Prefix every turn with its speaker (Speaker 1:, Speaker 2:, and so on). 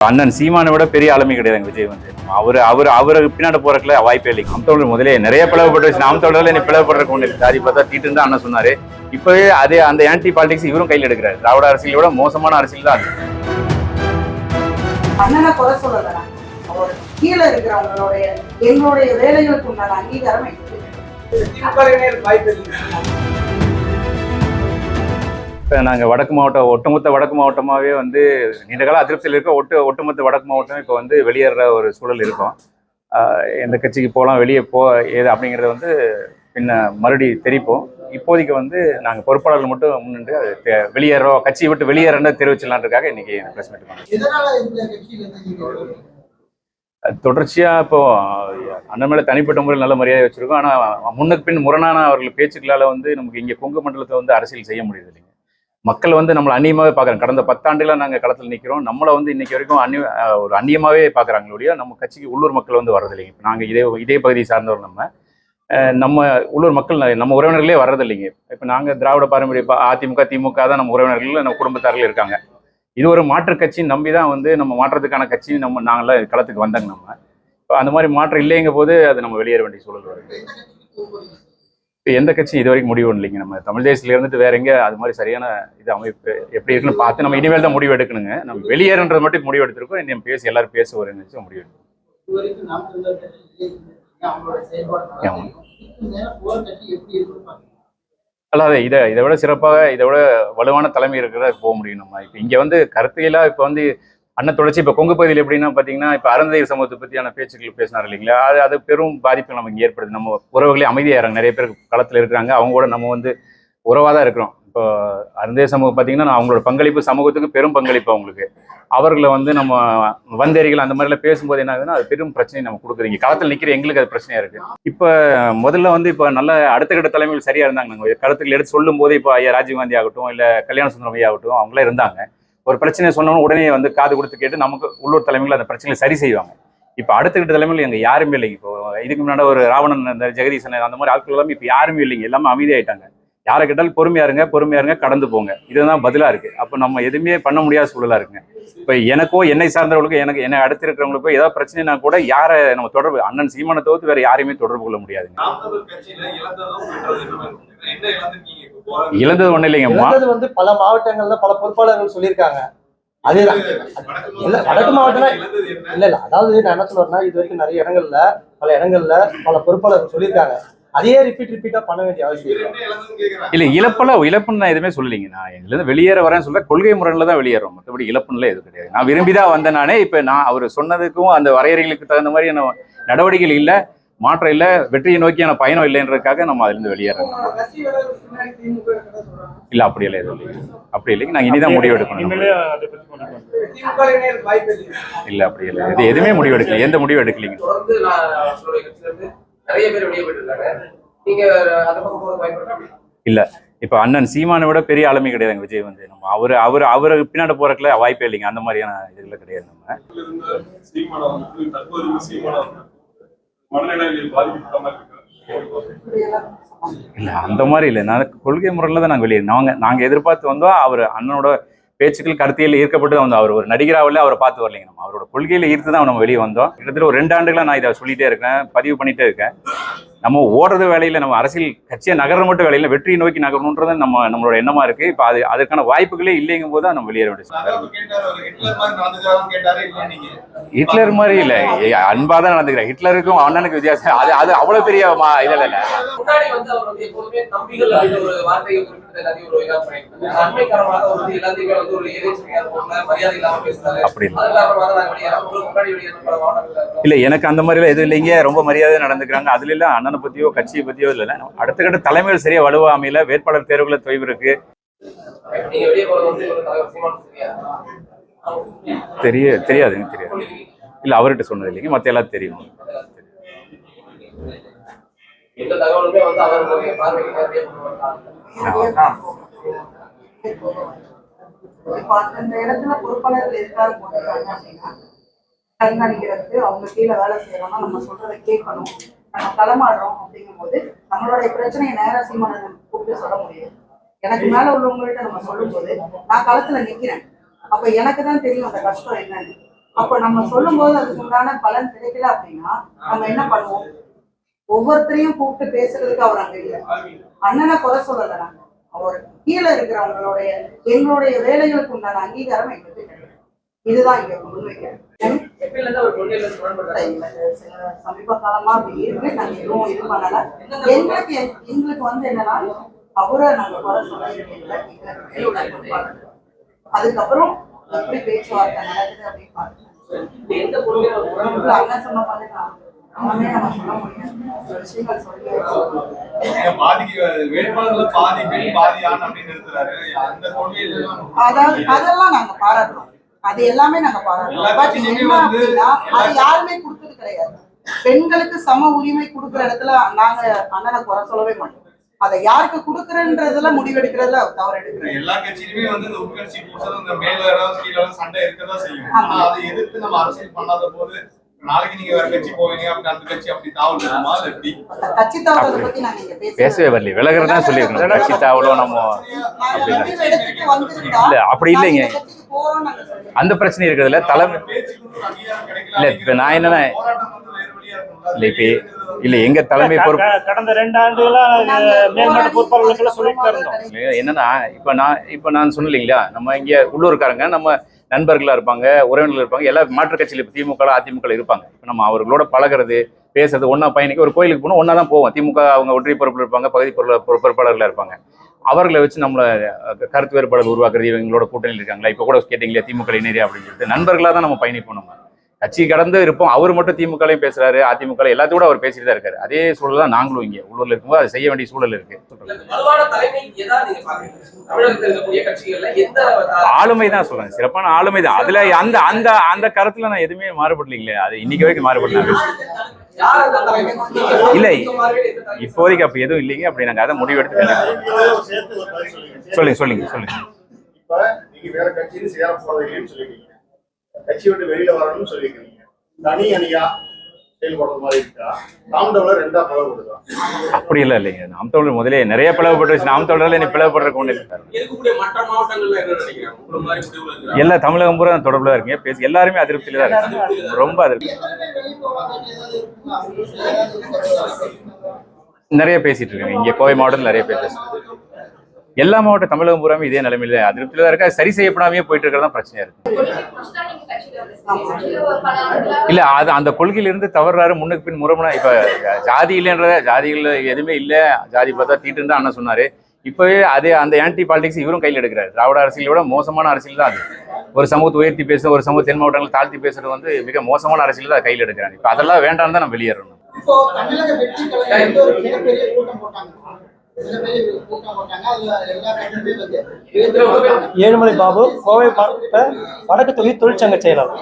Speaker 1: அண்ணன் சீமானை விட பெரிய ஆளுமை கிடையாது விஜய் வந்து. அவர் அவர் அவரு பின்னாடி போறதுல வாய்ப்பே இல்லை நாம் தமிழர் முதலே நிறைய பிளவுபட்டு வச்சு நாம் தமிழர்ல என்ன பிளவுபடுறதுக்கு ஒண்ணு இல்லை. ஜாதி பார்த்தா தீட்டு தான் அண்ணன் சொன்னாரு. இப்பவே அதே அந்த ஆன்டி பாலிடிக்ஸ் இவரும் கையில் எடுக்கிறாரு. திராவிட அரசியலை விட மோசமான அரசியல் தான் அது.
Speaker 2: அண்ணனை குறை சொல்லல. நான். அவர் கீழே இருக்கிறவங்களுடைய எங்களுடைய வேலைகளுக்கு உண்டான அங்கீகாரம்
Speaker 1: இப்போ நாங்கள் வடக்கு மாவட்டம் ஒட்டுமொத்த வடக்கு மாவட்டமாகவே வந்து நீண்ட கால அதிருப்தியில் இருக்க ஒட்டு ஒட்டுமொத்த வடக்கு மாவட்டம் இப்போ வந்து வெளியேற ஒரு சூழல் இருக்கும். எந்த கட்சிக்கு போகலாம் வெளியே போ ஏது அப்படிங்கிறத வந்து பின்ன மறுபடி தெரிப்போம். இப்போதைக்கு வந்து நாங்கள் பொறுப்பாளர்கள் மட்டும் முன்னின்று அது வெளியேறோம் கட்சியை விட்டு வெளியேறன்னு தெரிவிச்சலான்றதுக்காக இன்னைக்கு ப்ரெஸ் மீட் பண்ணோம்
Speaker 3: எதனால இந்த கட்சியில இருந்து நீங்க
Speaker 1: அது தொடர்ச்சியா இப்போ அண்ணன் மேல தனிப்பட்ட முறையில் நல்ல மரியாதை வச்சிருக்கோம். ஆனா முன்னுக்கு பின் முரணான அவர்கள் பேச்சுக்களால வந்து நமக்கு இங்க கொங்கு மண்டலத்தை வந்து அரசியல் செய்ய முடியுது இல்லைங்க மக்கள் வந்து நம்மளை அந்நியமாகவே பார்க்குறாங்க. கடந்த பத்தாண்டுகளாக நாங்கள் களத்தில் நிற்கிறோம் நம்மளை வந்து இன்றைக்கி வரைக்கும் அந்நிய ஒரு அந்நியமாகவே பார்க்குறாங்களே ஒழிய நம்ம கட்சிக்கு உள்ளூர் மக்கள் வந்து வர்றதில்லைங்க இப்போ நாங்கள் இதே இதே பகுதியை சார்ந்தவர் நம்ம நம்ம உள்ளூர் மக்கள் நம்ம உறவினர்களே வர்றதில்லைங்க இப்போ நாங்கள் திராவிட பாரம்பரிய அதிமுக திமுக தான் நம்ம உறவினர்கள் நம்ம குடும்பத்தார்கள் இருக்காங்க. இது ஒரு மாற்று கட்சின்னு நம்பி தான் வந்து நம்ம மாற்றத்துக்கான கட்சி நம்ம நாங்களாம் களத்துக்கு வந்தாங்க நம்ம. இப்போ அந்த மாதிரி மாற்றம் இல்லைங்க போது அது நம்ம வெளியேற வேண்டிய சூழல் வருது. இப்போ எந்த கட்சியும் இது வரைக்கும் முடிவு இல்லைங்க நம்ம தமிழ் தேசத்துல இருந்துட்டு வேற எங்க அது மாதிரி சரியான இது அமைப்பு எப்படி இருக்குன்னு பார்த்து நம்ம இனிமேல் தான் முடிவு எடுக்கணுங்க. நம்ம வெளியேறன்றது மட்டும் முடிவு எடுத்திருக்கோம். இன்னும் பேசி எல்லாரும் பேச ஒரு நிமிஷம் முடிவு எடுக்கணும்
Speaker 3: இதுவரைக்கும்.
Speaker 1: அல்லாத இதை இதை விட சிறப்பாக இதை விட வலுவான தலைமை இருக்கிறத போக முடியும் நம்ம. இப்போ இங்கே வந்து கருத்தியலாக இப்போ வந்து அண்ணன் தொடர்ச்சி இப்போ கொங்கு பகுதியில் எப்படின்னா பார்த்தீங்கன்னா இப்போ அறந்தையர் சமூகத்தை பற்றியான பேச்சுக்கள் பேசினார் இல்லைங்களா? அது அது பெரும் பாதிப்பு நமக்கு ஏற்படுது. நம்ம உறவுகளே அமைதியாகிறாங்க நிறைய பேர் களத்தில் இருக்கிறாங்க. அவங்க கூட நம்ம வந்து உறவாக தான் இருக்கிறோம். இப்போ அருந்தே சமூகம் பார்த்தீங்கன்னா அவங்களோட பங்களிப்பு சமூகத்துக்கு பெரும் பங்களிப்பு அவங்களுக்கு. அவர்களை வந்து நம்ம வந்தேரிகள் அந்த மாதிரிலாம் பேசும்போது என்ன ஆகுதுன்னா அது பெரும் பிரச்சனை நம்ம கொடுக்குறீங்க களத்தில் நிற்கிற எங்களுக்கு அது பிரச்சனையாக இருக்குது இப்போ முதல்ல வந்து இப்போ நல்ல அடுத்த கட்ட தலைமையில் சரியாக இருந்தாங்க நாங்கள் கருத்துக்கள் எடுத்து சொல்லும் போது இப்போ ஐயா ராஜீவ்காந்தி ஆகட்டும் இல்லை கல்யாண சுந்தரம் ஐயா ஆகட்டும் அவங்களே இருந்தாங்க. ஒரு பிரச்சனை சொன்னோன்னு உடனே வந்து காது கொடுத்து கேட்டு நமக்கு உள்ளூர் தலைமைகள் அந்த பிரச்சனையை சரி செய்வாங்க. இப்போ அடுத்த கிட்ட தலைமையில் எங்கள் யாருமே இல்லைங்க. இப்போ இதுக்கு முன்னாடி ஒரு ராவணன் அந்த ஜெகதீசன் அந்த மாதிரி ஆட்கள் எல்லாமே இப்போ யாருமே இல்லைங்க. எல்லாமே அமைதியாயிட்டாங்க. யாரை கேட்டாலும் பொறுமையா இருங்க பொறுமையா இருங்க கடந்து போங்க. இதுதான் பதிலாக இருக்கு. அப்போ நம்ம எதுவுமே பண்ண முடியாத சூழலா இருக்குங்க. இப்போ எனக்கோ என்னை சார்ந்தவர்களுக்கோ எனக்கு என்னை அடுத்து இருக்கிறவங்களுக்கோ ஏதாவது பிரச்சனைனா கூட யாரை நம்ம தொடர்பு அண்ணன் சீமானத்தோத்து தவிர்த்து வேற யாரையுமே தொடர்பு கொள்ள முடியாதுங்க. இழந்தது ஒண்ணு இல்லைங்க.
Speaker 4: இழந்தது வந்து பல மாவட்டங்கள்ல பல பொறுப்பாளர்கள் சொல்லியிருக்காங்க. அதேதான். இல்ல, வடக்கு
Speaker 5: என்ன
Speaker 4: இல்ல இல்ல. அதாவது நான் என்ன சொல்றேன்னா இது வரைக்கும் நிறைய இடங்கள்ல பல இடங்கள்ல பல பொறுப்பாளர்கள் சொல்லியிருக்காங்க. அதையே ரிப்பீட் ரிப்பீட்டா பண்ண வேண்டிய அவசியம் இல்லை.
Speaker 1: இல்ல இழப்பெல்லாம் இழப்புன்னு நான் எதுவுமே சொல்லலைங்க. நான் இதுல வெளியேற வரேன்னு சொல்ல கொள்கை முரணில் தான் வெளியேறோம். மற்றபடி இழப்புன்னு எதுவும் கிடையாது. நான் விரும்பி தான் வந்தேன் நானே. இப்ப நான் அவர் சொன்னதுக்கும் அந்த வரையறைகளுக்கு தகுந்த மாதிரி நடவடிக்கைகள் இல்ல. மாற்றம் இல்ல வெற்றியை நோக்கியான பயணம் இல்லைன்றதுக்காக நம்ம அதுல இருந்து வெளியேறோம். இல்ல அப்படி எல்லாம் எதுவும் இல்லைங்க அப்படி இல்லைங்க நாங்க இனிதான் முடிவு எடுக்கணும்
Speaker 3: இல்லை.
Speaker 1: இல்ல அப்படி இல்லை இது எதுவுமே முடிவு எடுக்கல எந்த முடிவு எடுக்கலைங்க?
Speaker 6: பயன்படுறாங்க
Speaker 1: இப்ப அண்ணன் சீமானை விட பெரிய ஆளுமை கிடையாதுங்க விஜய் வந்து. நம்ம அவர் அவர் அவர் பின்னாடி போறதுல வாய்ப்பே இல்லைங்க அந்த மாதிரியான இதுல கிடையாது நம்ம.
Speaker 5: மனநிலையில்
Speaker 1: இல்ல அந்த மாதிரி இல்லை. நான் கொள்கை முறையில் தான் நாங்கள் வெளியே நாங்க நாங்க எதிர்பார்த்து வந்தோம் அவர் அண்ணனோட பேச்சுக்கள் கருத்தியில் ஈர்க்கப்பட்டு தான் வந்தோம் அவர் ஒரு நடிகராவில் அவரை பார்த்து வரலைங்க நம்ம. அவரோட கொள்கையில ஈர்த்து தான் நம்ம வெளியே வந்தோம். கிட்டத்தட்ட ஒரு ரெண்டு ஆண்டுகளாக நான் இதை சொல்லிட்டே இருக்கேன் பதிவு பண்ணிட்டே இருக்கேன். நம்ம ஓடுறது வேலையில நம்ம அரசியல் கட்சியை நகர மட்டும் வேலையில வெற்றியை நோக்கி நகரணுன்றது நம்ம நம்மளோட எண்ணமா இருக்கு. இப்போ அது அதற்கான வாய்ப்புகளே இல்லைங்கும் போது தான் நம்ம வெளியேற வேண்டிய
Speaker 5: ஹிட்லர் மாதிரி இல்ல நீங்க?
Speaker 1: ஹிட்லர் மாதிரி இல்ல. அன்பா தான் நடந்துக்கிறேன் ஹிட்லருக்கும் அண்ணனுக்கு வித்தியாசம். அது அது அவ்வளவு பெரிய மா- இதெல்லாம் இல்ல இல்லை. எனக்கு அந்த மாதிரிலாம் எதுவும் இல்லைங்க. ரொம்ப மரியாதை நடந்துக்கிறாங்க. அதுல எல்லாம் அண்ணனை பத்தியோ கட்சியை பத்தியோ இல்ல. அடுத்த கட்ட தலைமையில் சரியா வலுவா அமையல. வேட்பாளர் தேர்வுல தொய்வு இருக்கு. தெரிய தெரியாதுங்க தெரியாது. இல்ல அவர்கிட்ட சொன்னது இல்லைங்க. மத்த எல்லாம் தெரியும்.
Speaker 6: எந்த தகவலுமே வந்து அவர்களுடைய பார்வைக்கு நேரடியாக கொண்டு வந்தாங்க
Speaker 2: அந்த இடத்துல பொறுப்பாளர்கள் எதுக்காக போட்டுருக்காங்க அப்படின்னா கண்காணிக்கிறதுக்கு அவங்க கீழே வேலை செய்யறோம்னா நம்ம சொல்றதை கேட்கணும். நம்ம களமாடுறோம் அப்படிங்கும்போது நம்மளுடைய பிரச்சனையை நேரா சீமான கூப்பிட்டு சொல்ல முடியாது. எனக்கு மேல உள்ளவங்கள்ட்ட நம்ம சொல்லும்போது நான் களத்துல நிக்கிறேன். அப்ப எனக்கு தான் தெரியும் அந்த கஷ்டம் என்னன்னு. அப்ப நம்ம சொல்லும்போது அதுக்கு உண்டான பலன் கிடைக்கல அப்படின்னா நம்ம என்ன பண்ணுவோம்? ஒவ்வொருத்தரையும் கூப்பிட்டு பேசுறதுக்கு அவர் அங்க இல்லை. அண்ணனை குறை சொல்லல நாங்க அவர் கீழே இருக்கிறவங்களுடைய எங்களுடைய வேலைகளுக்கு உண்டான அங்கீகாரம் எங்களுக்கு கிடையாது. இதுதான் இங்க முன்வைக்கிறேன் சமீப காலமா அப்படி இருக்கு. நாங்க எதுவும் இது பண்ணல. எங்களுக்கு எங்களுக்கு வந்து என்னன்னா அவரை நாங்க குறை சொல்ல. அதுக்கப்புறம் எப்படி பேச்சுவார்த்தை நடக்குது அப்படின்னு பாருங்க அண்ணன் சொன்ன மாதிரி நான்
Speaker 5: நீங்க பாதிக்கு வேட்பாளர்ல பாதி பெண் பாதி ஆண் அப்படின்னு இருக்கிறாரு. அந்த கொள்கையில எல்லாம்
Speaker 2: அதாவது அதெல்லாம் நாங்க பாராட்டுறோம். அது எல்லாமே நாங்க பாராட்டுறோம். பட் என்ன அப்படின்னா அது யாருமே கொடுத்தது கிடையாது. பெண்களுக்கு சம உரிமை கொடுக்குற இடத்துல நாங்க அண்ணனை குறை சொல்லவே மாட்டோம். அதை யாருக்கு கொடுக்குறன்றதுல முடிவெடுக்கிறதுல தவறு எடுக்கிறேன்
Speaker 5: எல்லா கட்சியிலுமே வந்து இந்த உட்கட்சி பூசல் இந்த மேல சண்டை இருக்கதா செய்யும். அதை எதிர்த்து நம்ம அரசியல் பண்ணாத போது நாளைக்கு நீங்க வேற கட்சி போவீங்க அப்படி அந்த கட்சி அப்படி தாவல் இருக்குமா எப்படி
Speaker 2: கட்சி தவறதை பத்தி நாங்க இங்க பேச
Speaker 1: பேசவே வரல விலகிறதா சொல்லியிருக்கணும் கட்சி தாவலோ நம்ம
Speaker 2: நாங்க வந்திருந்தா
Speaker 1: இல்ல, அப்படி
Speaker 2: நாங்க
Speaker 1: இல்லைங்க.
Speaker 2: நாங்க.
Speaker 1: அந்த பிரச்சனை இருக்கிறதுல தலைமை இல்ல, இப்ப நான் என்னன்னா-. இல்ல இப்ப இல்ல எங்க தலைமை பொறுப்பு
Speaker 7: கடந்த ரெண்டு ஆண்டுகளா
Speaker 2: நாங்க
Speaker 7: மேல்மட்ட பொறுப்பாளர்களுக்கு சொல்லிட்டு இருந்தோம்.
Speaker 1: என்னன்னா இப்ப நான் இப்ப நான் சொன்னேன் இல்லைங்களா நம்ம இங்க உள்ளூர்காரங்க நம்ம நண்பர்களாக இருப்பாங்க உறவினர்கள் இருப்பாங்க எல்லா மாற்றுக் கட்சியில் இப்போ திமுக அதிமுக இருப்பாங்க. இப்போ நம்ம அவர்களோட பழகுறது பேசுறது ஒன்றா பயணிக்க ஒரு கோயிலுக்கு போகணும் ஒன்றா தான் போவோம். திமுக அவங்க ஒன்றிய பொறுப்பில் இருப்பாங்க பகுதி பொறுப்பாளர்களாக இருப்பாங்க. அவர்களை வச்சு நம்மளை கருத்து வேறுபாடு உருவாக்குறது இவங்களோட கூட்டணியில் இருக்காங்களா? இப்போ கூட கேட்டீங்களே திமுக இணையா அப்படின்னு சொல்லிட்டு. நண்பர்களாக தான் நம்ம பயணிப்போம் நம்ம. கட்சி கடந்து இருப்போம். அவர் மட்டும் திமுகலையும் பேசுறாரு அதிமுக எல்லாத்தையும் கூட அவர் பேசிட்டு தான் இருக்காரு. அதே சூழல் தான் நாங்களும் இங்க உள்ளூர்ல இருக்கும்போது அதை செய்ய வேண்டிய சூழல் இருக்கு. ஆளுமை தான் சொல்றேன். சிறப்பான ஆளுமை தான். அதுல அந்த அந்த அந்த கருத்துல நான் எதுவுமே மாறுபடலீங்களே. அது இன்னைக்கு வரைக்கும் மாறுபடல.
Speaker 6: யார் அந்த தலைமை?
Speaker 1: இல்லை. இப்போதைக்கு அப்படி எதுவும் இல்லைங்க. அப்படி நாங்க அதை
Speaker 8: ஒரு பதில் சொல்லுங்க.
Speaker 1: சொல்லுங்க சொல்லுங்க
Speaker 8: கட்சி விட்டு வெளியில வரணும்னு சொல்லிருக்கீங்க தனி அணியா இருக்கா?
Speaker 1: அப்படி எல்லாம் இல்லைங்க. நாம் தமிழர் முதலே நிறைய பிளவுபட்டு நாம் தமிழர்ல இல்லை.
Speaker 5: உங்களை மாதிரி முடிவுல இருக்கிறாங்க
Speaker 1: எல்லா தமிழகம் பூரா தொடர்புல இருக்கீங்க. பேசி எல்லாருமே அதிருப்தியில தான் இருக்காங்க. ரொம்ப அதிருப்தி. நிறைய பேசிட்டு இருக்காங்க இங்க கோவை மாவட்டத்தில் நிறைய பேர் பேசுறாங்க. எல்லா மாவட்ட தமிழகம் பூராமே இதே நிலைமையில அதிருப்தியில தான் இருக்கா சரி செய்யப்படாமே போயிட்டு இருக்கிறது பிரச்சனையா இருக்கு. இல்ல அது அந்த கொள்கையிலிருந்து தவறாரு முன்னுக்கு பின் முறமுனா இப்ப ஜாதி இல்லைன்றத ஜாதிகள் எதுவுமே இல்ல ஜாதி பார்த்தா தீட்டுன்னு தான் அண்ணன் சொன்னாரு. இப்பவே அதே அந்த ஆன்டி பாலிடிக்ஸ் இவரும் கையில் எடுக்கிறாரு. திராவிட அரசியலை விட மோசமான அரசியல் தான் அது. ஒரு சமூகத்தை உயர்த்தி பேச ஒரு சமூக தென் மாவட்டங்களை தாழ்த்தி பேசுறது வந்து மிக மோசமான அரசியல் தான் கையில் எடுக்கிறாங்க இப்ப அதெல்லாம் வேண்டாம் தான் நம்ம வெளியேறணும்.
Speaker 4: ஏழுமலை பாபு கோவை வடக்கு தொகுதி தொழிற்சங்க செயலாளர்.